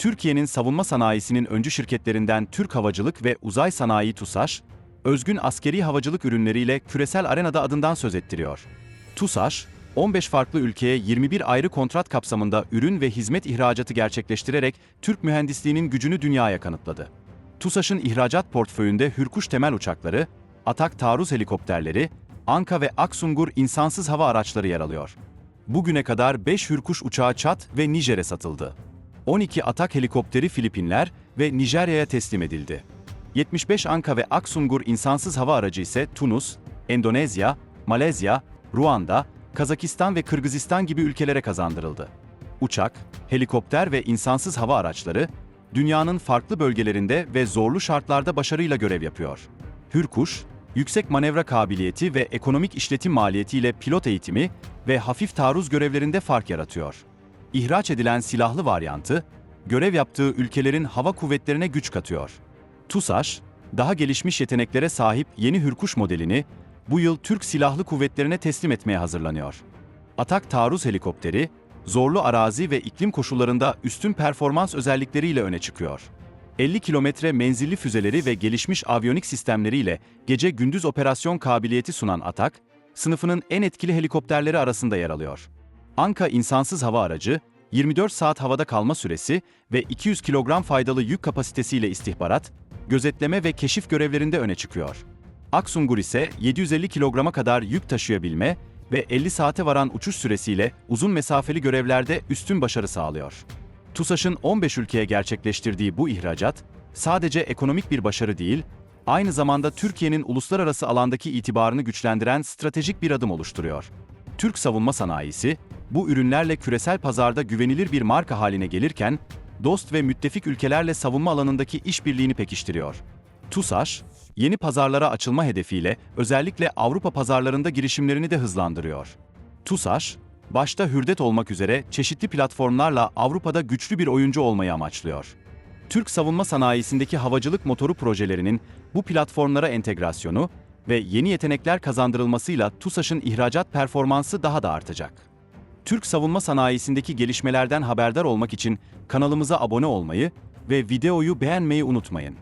Türkiye'nin savunma sanayisinin öncü şirketlerinden Türk Havacılık ve Uzay Sanayi TUSAŞ, özgün askeri havacılık ürünleriyle küresel arenada adından söz ettiriyor. TUSAŞ, 15 farklı ülkeye 21 ayrı kontrat kapsamında ürün ve hizmet ihracatı gerçekleştirerek Türk mühendisliğinin gücünü dünyaya kanıtladı. TUSAŞ'ın ihracat portföyünde Hürkuş temel uçakları, Atak taarruz helikopterleri, Anka ve Aksungur insansız hava araçları yer alıyor. Bugüne kadar 5 Hürkuş uçağı Çat ve Nijer'e satıldı. 12 Atak helikopteri Filipinler ve Nijerya'ya teslim edildi. 75 Anka ve Aksungur insansız hava aracı ise Tunus, Endonezya, Malezya, Ruanda, Kazakistan ve Kırgızistan gibi ülkelere kazandırıldı. Uçak, helikopter ve insansız hava araçları dünyanın farklı bölgelerinde ve zorlu şartlarda başarıyla görev yapıyor. Hürkuş, yüksek manevra kabiliyeti ve ekonomik işletim maliyetiyle pilot eğitimi ve hafif taarruz görevlerinde fark yaratıyor. İhraç edilen silahlı varyantı, görev yaptığı ülkelerin hava kuvvetlerine güç katıyor. TUSAŞ, daha gelişmiş yeteneklere sahip yeni Hürkuş modelini bu yıl Türk Silahlı Kuvvetlerine teslim etmeye hazırlanıyor. Atak taarruz helikopteri, zorlu arazi ve iklim koşullarında üstün performans özellikleriyle öne çıkıyor. 50 kilometre menzilli füzeleri ve gelişmiş aviyonik sistemleriyle gece gündüz operasyon kabiliyeti sunan Atak, sınıfının en etkili helikopterleri arasında yer alıyor. Anka insansız hava aracı, 24 saat havada kalma süresi ve 200 kilogram faydalı yük kapasitesiyle istihbarat, gözetleme ve keşif görevlerinde öne çıkıyor. Aksungur ise 750 kilograma kadar yük taşıyabilme ve 50 saate varan uçuş süresiyle uzun mesafeli görevlerde üstün başarı sağlıyor. TUSAŞ'ın 15 ülkeye gerçekleştirdiği bu ihracat, sadece ekonomik bir başarı değil, aynı zamanda Türkiye'nin uluslararası alandaki itibarını güçlendiren stratejik bir adım oluşturuyor. Türk savunma sanayisi, bu ürünlerle küresel pazarda güvenilir bir marka haline gelirken, dost ve müttefik ülkelerle savunma alanındaki işbirliğini pekiştiriyor. TUSAŞ, yeni pazarlara açılma hedefiyle özellikle Avrupa pazarlarında girişimlerini de hızlandırıyor. TUSAŞ, başta Hürdet olmak üzere çeşitli platformlarla Avrupa'da güçlü bir oyuncu olmayı amaçlıyor. Türk savunma sanayisindeki havacılık motoru projelerinin bu platformlara entegrasyonu ve yeni yetenekler kazandırılmasıyla TUSAŞ'ın ihracat performansı daha da artacak. Türk savunma sanayisindeki gelişmelerden haberdar olmak için kanalımıza abone olmayı ve videoyu beğenmeyi unutmayın.